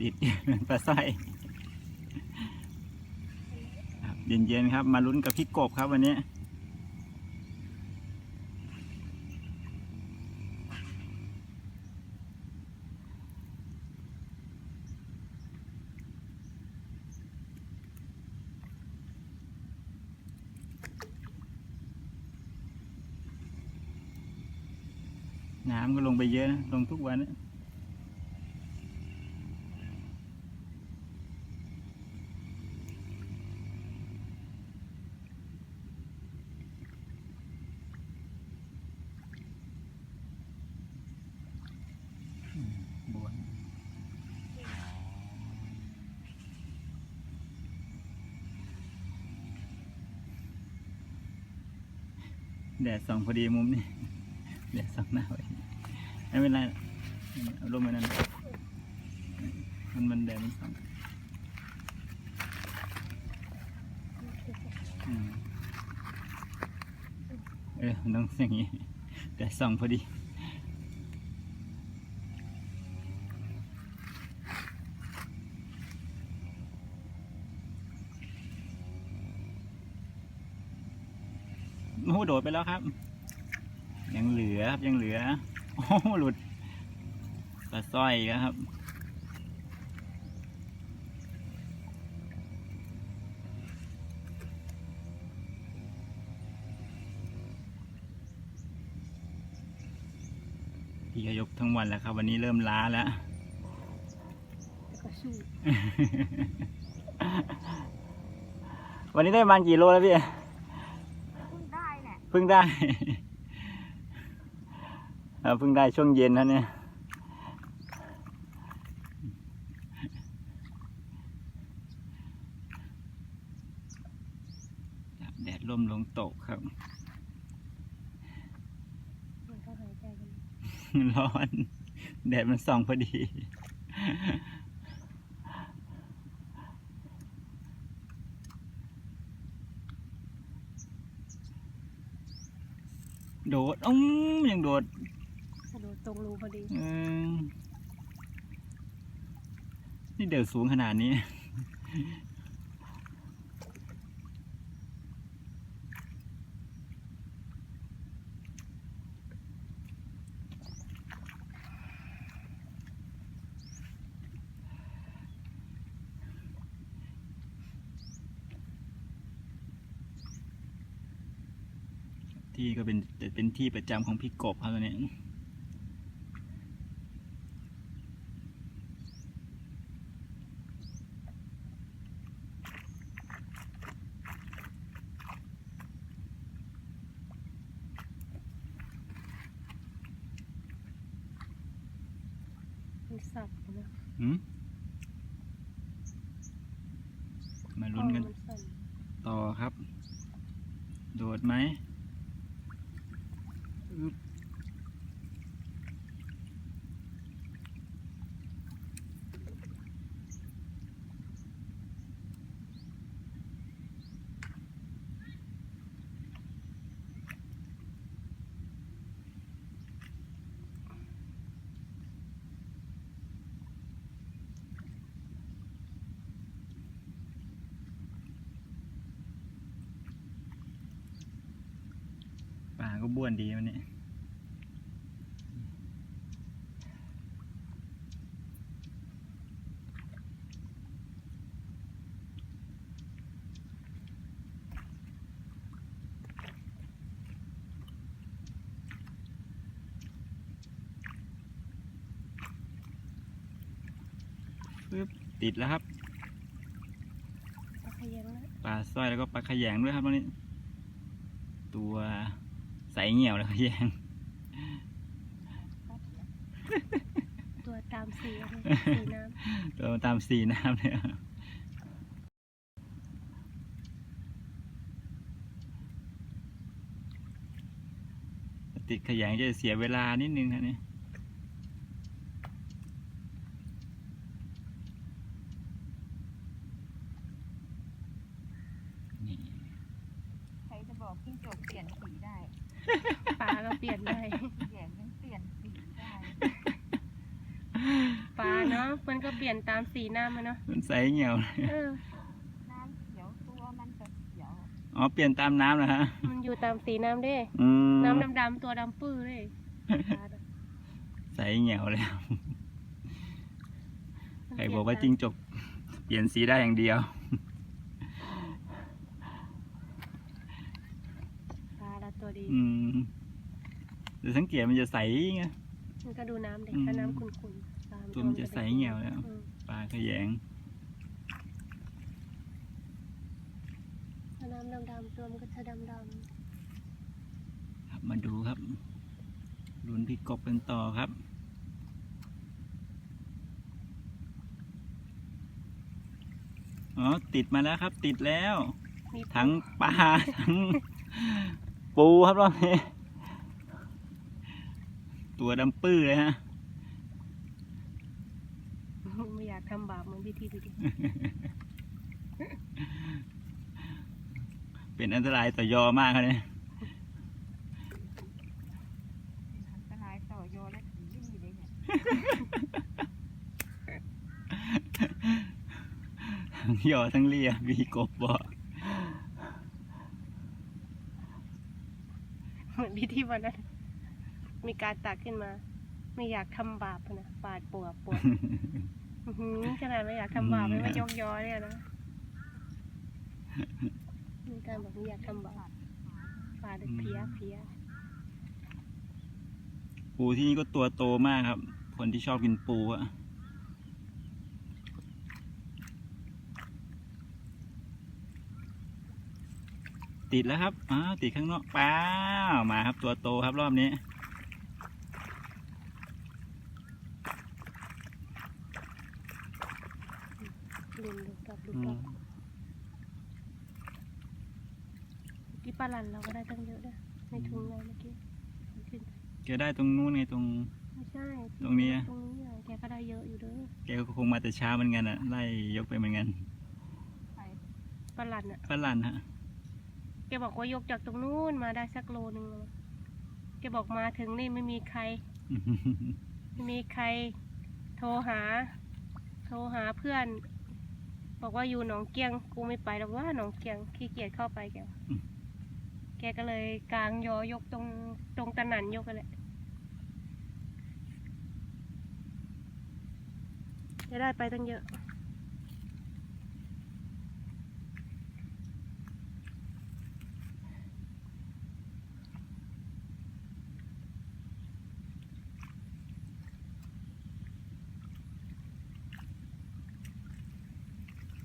ติดปลาสร้อยเย็นๆครับ มาลุ้นกับพี่กบครับวันนี้น้ำก็ลงไปเยอะนะลงทุกวันนะ แดดส่องพอดีมุมนี่แดดส่องหน้าไว้ไม่เป็นไรเอาลมไปนั่นมันมันแดดมันส่องเออมันต้องอย่างนี้แดดส่องพอดี หโดดไปแล้วครับ ยังเหลือครับยังเหลือ โอ้โหหลุดปลาสร้อยอีกแล้วครับ พี่ก็ยกทั้งวันแล้วครับ วันนี้เริ่มล้าแล้วแล้วก็สู้วันนี้ได้ประมาณกี่โลแล้วพี่ เพิ่งได้แหละ เพิ่งได้เออเพิ่งได้ช่วงเย็นนะเนี่ยแดดร่มลงตกครับมันก็หายใจกันร้อน แดดมันส่องพอดี โดดอุ้มยังโดดกระโดดตรงรูพอดีเออนี่เดินสูงขนาดนี้ ที่ก็เป็นเป็นที่ประจำของพี่กบครับตอนนี้มันสับนะหืมมาลุ้นกันมันสั่นต่อครับ โดดไหม Mm-hmm. วนดีวันนี้ ติดแล้วครับตะขยงปลาสร้อยแล้วก็ปลาขยงด้วยครับตรงนี้ ตัว สเหี่ยวแล้วขยงตัวตามสีสีน้ตัวตามสีน้ำเลยครับติดขยงจะเสียเวลานิดนึงครับนี่นี่ใครจะบอกจิ้งจกเปลี่ยนสีได้ ปลาก็เปลี่ยนได้แหยมยังเปลี่ยนสีได้ปลาเนาะมันก็เปลี่ยนตามสีน้ำมันเนาะมันใสเหี่ยวเออน้ำเขียวตัวมันจะเขียวอ๋อเปลี่ยนตามน้ำนะฮะมันอยู่ตามสีน้ำเด้ อืมน้ำดำๆตัวดำปื้อเลยปลาน่ะใสเหี่ยวแล้วใครบอกว่าจิ้งจกเปลี่ยนสีได้อย่างเดียว ปลาละตัวดี อืมแต่สังเกตมันจะใสไง มันก็ดูน้ำเด็กอืม ถ้าน้ำขุ่นๆปลาตัวมันจะใสเหี่ยวแล้ว อืมปลาขยง ถ้าน้ำดำๆตัวมันก็จะดำครับมาดูครับลุ้นพี่กบกันต่อครับ อ๋อ ติดมาแล้วครับ ติดแล้วๆมีทั้งปลา ทั้ง ปูครับรอบนี้ ตัวดำปื้อเลยฮะ ไม่อยากทำบาปเหมือนพิธีดูดิเป็นอันตรายต่อยอมากครับเนี่ยเป็นอันตรายต่อโยและผีไม่มีเลยเนี่ยทั้งยอทั้งเลียมีกบบอก เหมือนพิธีวันนั้น มีการตักขึ้นมา ไม่อยากทำบาปนะปาดปวดปวดอื้อหือขนาดไม่อยากทำบาปไม่มายกยอเนี่ยนะมีการบอกไม่อยากทำบาปปาดเพี้ยเพี้ยปูที่นี่ก็ตัวโตมากครับ คนที่ชอบกินปูอะ ติดแล้วครับอ้าวติดข้างนอกป้าวมาครับตัวโตครับรอบนี้ลุนดูกลับดูอืกลัมบกี่ปลาหลันเราก็ได้ตั้งเยอะด้วยในถุงเลยเมื่อกี้มันขึ้นแกได้ตรงนู้นไงตรง ไม่ใช่ตรงนี้อะตรงนี้อะแกก็ได้เยอะอยู่เด้อแกก็คงมาแต่เช้าเหมือนกันอะไล่ยกไปเหมือนกันไปปลาหลันอะฝรั่งฮะ แกบอกว่ายกจากตรงนู้นมาได้สักโลนึงแกบอกมาถึงนี่ไม่มีใคร ไม่มีใคร โทรหา โทรหาเพื่อน บอกว่าอยู่หนองเกียง กูไม่ไปหรอกว่าหนองเกียงขี้เกียจเข้าไปแกแกก็เลยกลางยอยกตรงตรงตะหนันยกกันแหละจะได้ไปตั้งเยอะ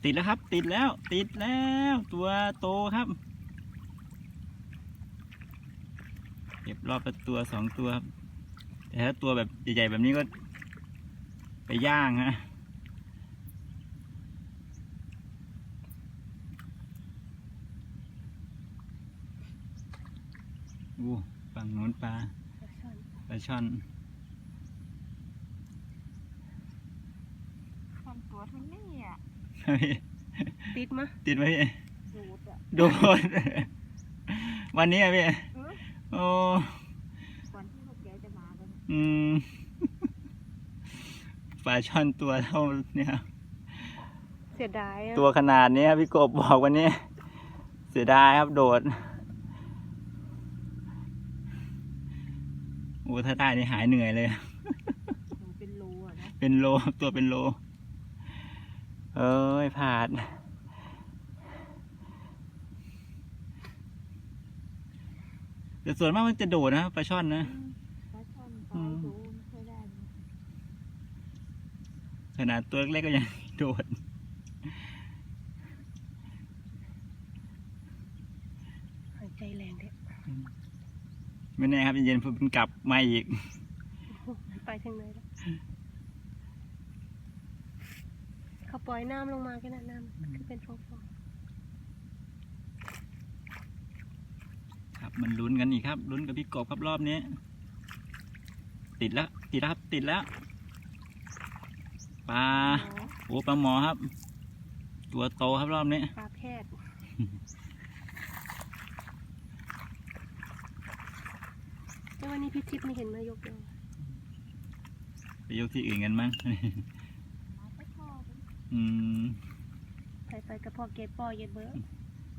ติดแล้วครับ ติดแล้ว ติดแล้ว ตัวโตครับเก็บรอบละตัวสองตัวครับแต่ถ้าตัวแบบใหญ่ๆแบบนี้ก็ ไปย่างฮะอู้ฝั่งนู้นปลาปลาช่อนคนตัวเทั้งนี้อะ ติดมะติดไหมพี่ดูดอะโดนวันนี้อะพี่เออโอ้ก่อนที่พวกแกจะมากันอืมปลาช่อนตัวเท่าเนี่ยเสียดายอะตัวขนาดนี้ครับพี่กบบอกวันนี้ เสียดายครับโดดโอ้ถ้าได้นี่หายเหนื่อยเลยหนูเป็นรูอะนะเป็นโลตัวเป็นโล เอ้ยผาดแต่ส่วนมากมันจะโดดนะปลาช่อนนะปลาช่อนปอืลามดูไม่ค่อยได้นะขนาดตัวเล็กๆก็ยังโดดหายใจแรงเด็ไม่แน่ครับเย็นๆมันกลับมาอีกไปถึงไหนแล้วเขา ปล่อยน้ำลงมาแค่นั้นน้ำคือเป็นฟองครับมันลุ้นกันอีกครับลุ้นกับพี่กบครับรอบนี้ ติดแล้วติดแล้วครับติดแล้วปลาๆโอ้ปลาหมอครับ ตัวโตครับรอบนี้ปลาแพทย์แล้ววันนี้พี่ทิพย์ไม่เห็นมายกเลยไปยกที่อื่นกันมั้งมาสักข้อดิ อืมไปไปกับพ่อเก็บปอเย็บเบอร์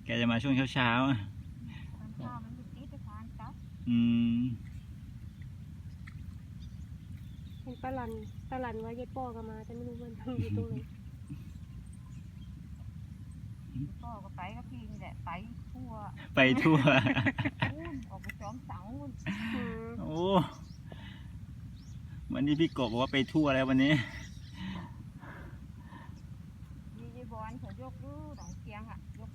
แกจะมาช่วงเช้าๆอะทานข้าวมันอยู่ที่ไปทานกับอืมเห็นป้าหลันป้าหลันว่าเย็บปอก็มาแต่ไม่รู้มันอยู่ตรงไหนพ่อก็ไปกับพี่นี่แหละไปทั่วไปทั่วอุ้นออกไปจอมเสาอุ้นอืมโอ้วันนี้พี่กบบอกว่าไปทั่วแล้ววันนี้ ยียีบอลเขายกดูหนองเชียงอะ ยก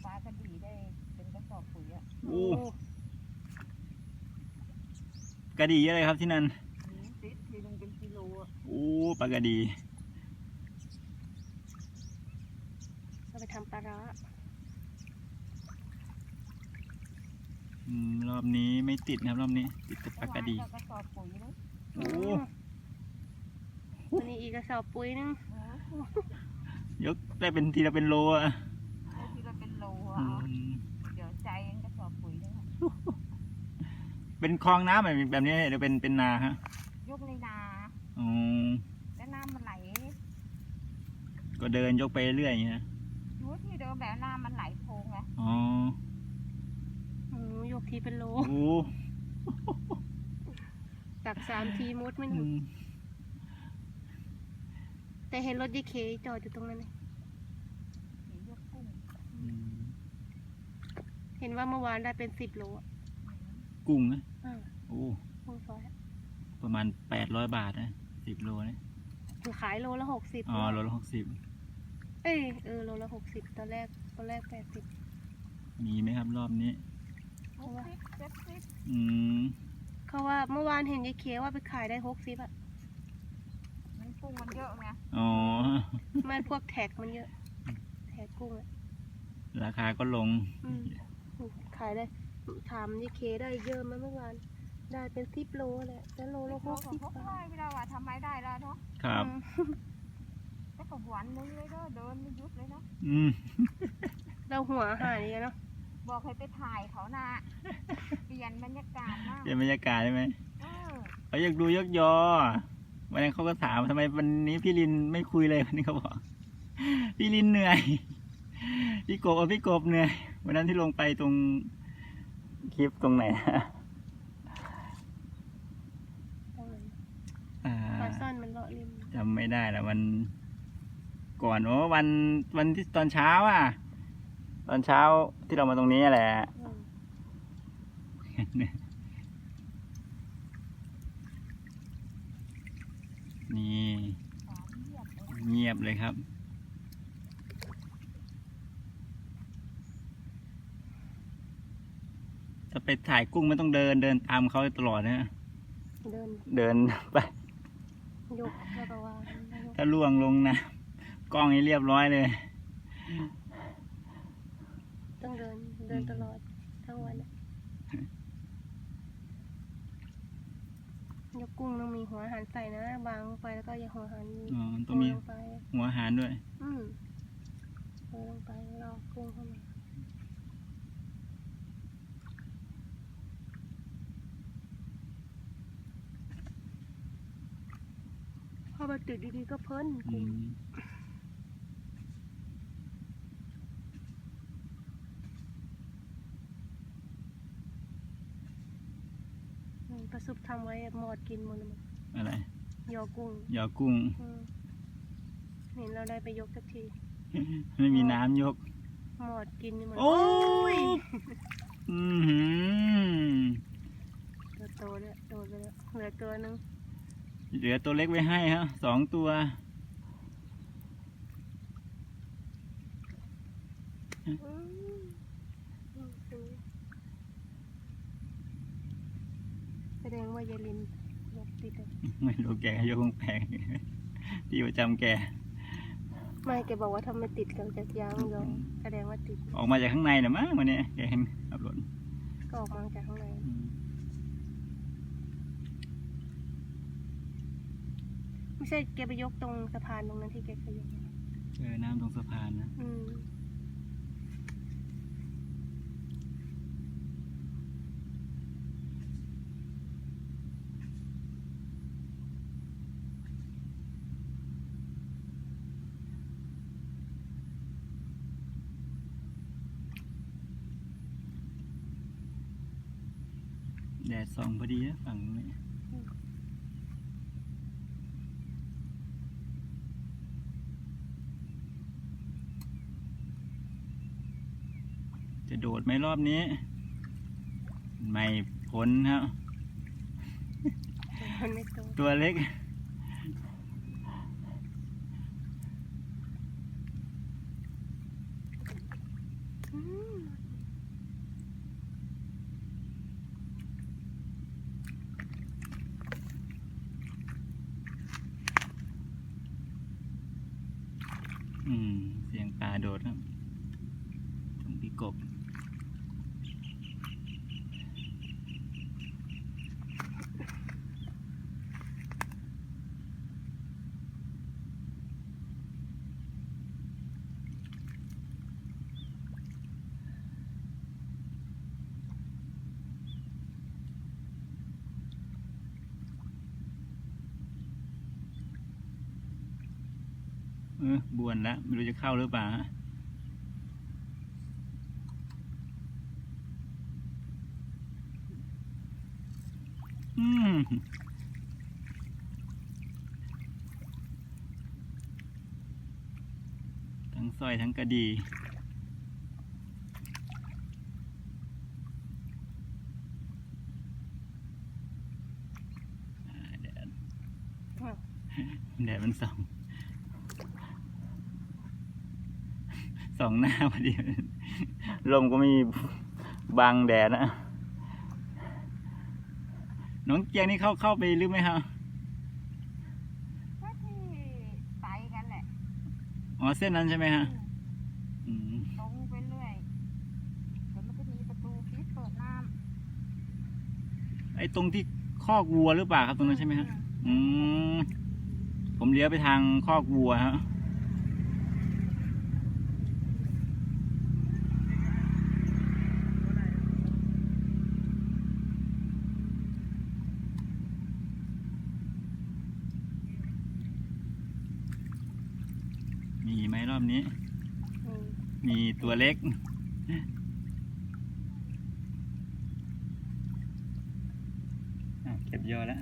ปลากระดีได้เป็นกระสอบปุ๋ยอะโอ้กระดีเยอะเลยครับที่นั่นมีติดทีนึงเป็นกิโลอะโอ้ปลากระดีเอาไปทำปลาร้าอืมรอบนี้ไม่ติดนะครับรอบนี้ ติดแต่ปลากระดีเมื่อวานกระสอบปุ๋ยเลยโอ้วันนี้อีกกระสอบปุ๋ยนึงเออยกได้เป็นทีละเป็นโลอะได้ ทีละเป็นโลอือะมเดี๋ยวใจเองกระสอบปุ๋ยนึงอะเป็นคลองน้ำแบบแบบนี้เดี๋ยวเป็นเป็นนาฮะยกในนาอ๋อแล้วน้ำมันไหลก็เดินยกไปเรื่อยอย่างเงี้ยอยู่ที่เดิมแบบน้ำมันไหลโพงไงอ๋ออืมยกทีเป็นโล โอ้ตักสามทีมดไม่หอืนุมแต่เห็นรถยีเคจอดอยู่ตรงนั้นเลย สียกกุ้ง อืม เห็นว่าเมื่อวานได้เป็นสิบโลอะกุ้งนะอ่าโอ้กุ้งซอยอะประมาณแปดร้อยบาทนะสิบโลนะคือขายโลละหกสิบอ๋อโลละหกสิบเอ้ยเออโลละหกสิบตอนแรกตอนแรกแปดสิบมีไหมครับรอบนี้หกสิบเจ็ดสิบอืมเขาว่าเมื่อวานเห็นยายเคว่าไปขายได้หกสิบอะมันกุ้งมันเยอะไงอ๋อ มันพวกแท็กมันเยอะ แท็กกุ้งอะราคาก็ลง อืม ขายได้ถามยายเคได้เยอะไหมเมื่อวาน ได้เป็นสิบโลแหละแต่โลละหเรากก็สิบพกบาไว้ทเวลาว่าทำไมได้แล้วเนาะครับอืมแต่กับวันหนึงเลยเด้อเดินไม่หยุดเลยนะอืมเราหัวอาหารนี่เนาะบอกให้ไปถ่ายเขานะเปลี่ยนบรรยากาศมากเปลี่ยนบรรยากาศได้ไหมเออเขาอยากดูยกยอวันนั้นเขาก็ถามทำไมวันนี้พี่ลินไม่คุยเลยวันนี้เขาบอก พี่ลินเหนื่อย พี่กบเอาพี่กบเหนื่อย วันนั้นที่ลงไปตรงคลิปตรงไหนนะตรงนั้นอ่าปลาซ่อนมันเลาะริมจำไม่ได้แล้ววันก่อนโอ้วันวันที่ตอนเช้าอะ ตอนเช้าที่เรามาตรงนี้แหละ อืมนี่สามเยียบเลยเงียบเลยครับ ถ้าไปถ่ายกุ้งไม่ต้องเดินเดินตามเขาตลอดนะ เดินเดินไป ยกแล้วก็วางยกถ้าล่วงลงนะกล้องนี้เรียบร้อยเลย ต้องเดินเดินตลอดทั้งวันอะยกกุ้งต้องมีหัวอาหารใส่นะวางลงไปแล้วก็อย่าหัวอาหารอ๋อมันต้องมี โรยลงไป หัวอาหารด้วย อืมโรยลงไปรอกุ้งเข้ามา พอมาติดดีๆก็เพิ่นอืกุ้งมอืมประสุบทำไว้อะหมอดกินหมดเลยมั้งอะไร ยอกุ้งยอกุ้งอืมเห็นเราได้ไปยกสักที ไม่มีน้ำยก หมอดกินนี่มันโอ้ย อือหือตัวโตแล้วโตไปแล้วเหลือตัวหนึง เหลือตัวเล็กไว้ให้ฮะสองตัวอืมอืมตัวแสดงว่ายายลินติดอะไม่รู้แกยกคงแปลกที่ประจำแก ไม่แกบอกว่าทำไมติดกันจากยางยองแสดงว่าติด ออกมาจากข้างในนะมั้งวันนี้แกเห็นขับรถก็ออกมาจากข้างใน อืม ไม่ใช่แกไปยกตรงสะพานตรงนั้นที่แกเคยยกเออน้ำตรงสะพานนะแดดส่องพอดีนะฝั่งนี้ จะโดดไหมรอบนี้ ไม่พ้นครับมันไม่โตตัวเล็กอืมอืม เสียงปลาโดดครับตรงพี่กบ ออบวนแล้วไม่รู้จะเข้าหรือเปล่าฮะอืมทั้งสร้อยทั้งกระดีอ่าแดดอ้าวแดดมันส่อง ส่องหน้าพอดีลมก็มีบังแดดนะน้องเกียงนี่เข้าเข้าไปลึกไหมครับก็ที่ไปกันแหละอ๋อเส้นนั้นใช่ไหมฮะอืมตรงไปเรื่อยเดี๋ยวมันก็มีประตูปิดเปิดน้ไอ้ตรงที่คอกวัวหรือเปล่าครับำตรงนั้นใช่ไหมฮะอืมผมเลี้ยวไปทางคอกวัวฮะ มีไหมรอบนี้ อืม มี ตัวเล็กอะเก็บยอดแล้ว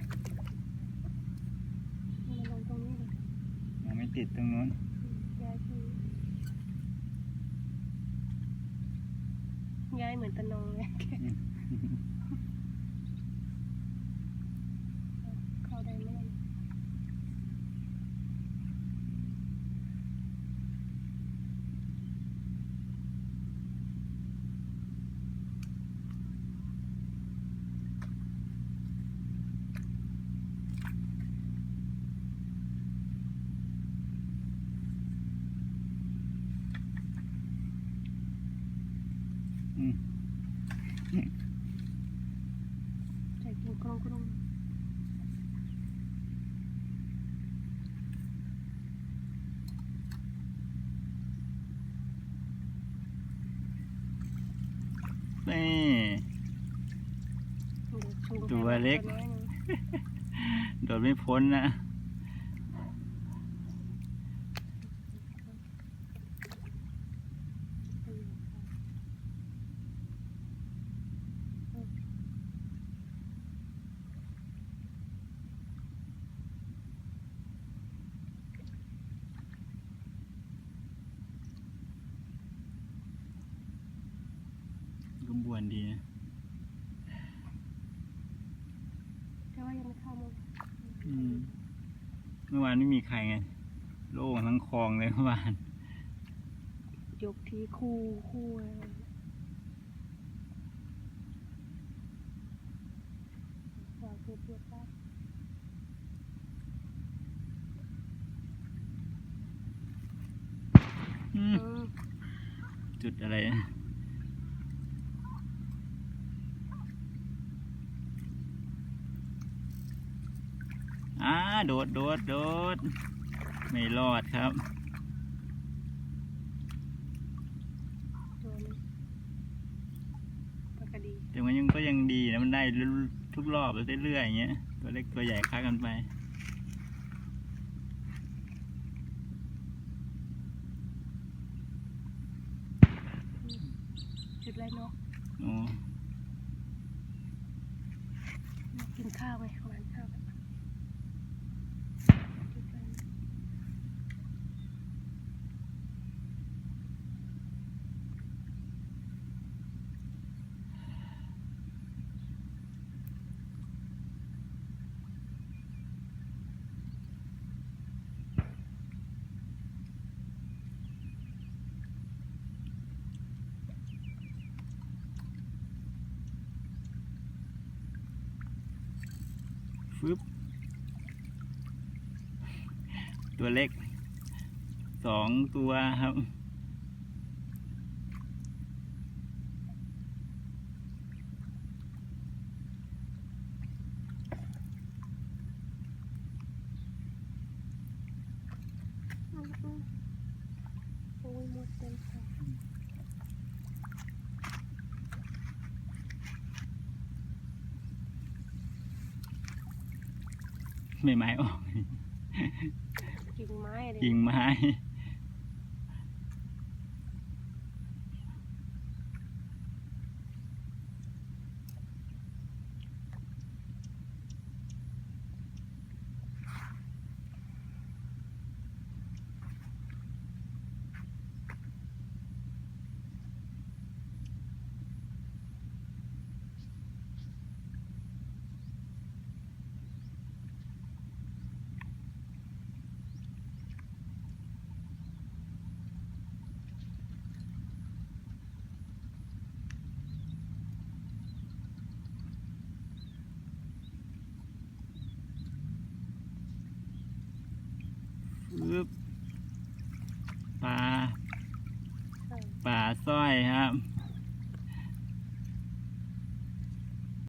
มันลงตรงนี้เลยยังไม่ติดตรงนู้นย้ายที่ย้ายเหมือนตะนงเลย เข้าได้ไหมเนี่ย อืม ใส่กินกรงกรง นี่ เดี๋ยวชู ตัว เล็กตัวน้อยหนึ่งโดดไม่พ้นนะ ก็บวนดีนะ แต่ว่ายังไม่เข้ามา อืม เมื่อ วานไม่มีใครไง โล่งทั้งคลองเลยเมื่อวาน ยกทีคู่คู่อะไรวางตัวเปลือกได้อืมอืมจุดอะไรนะ โดดโดดโดดไม่รอดครับตัวนี้ปากกาดีแต่มันยังก็ยังดีนะมันได้ทุกรอบเรื่อยๆอย่างเงี้ยตัวเล็กตัวใหญ่ค้ากันไปจุดไรเนาะโอ้นข้าวไหมหวานข้าวแบบฟึบ ตัวเล็กสองตัวครับอืมอืมโอ้ยหมดเต็มค่ะไม่ไม้ออก กิ่งไม้ เลยกิ่งไม้ฟึบปลาใช่ปลาสร้อยครับ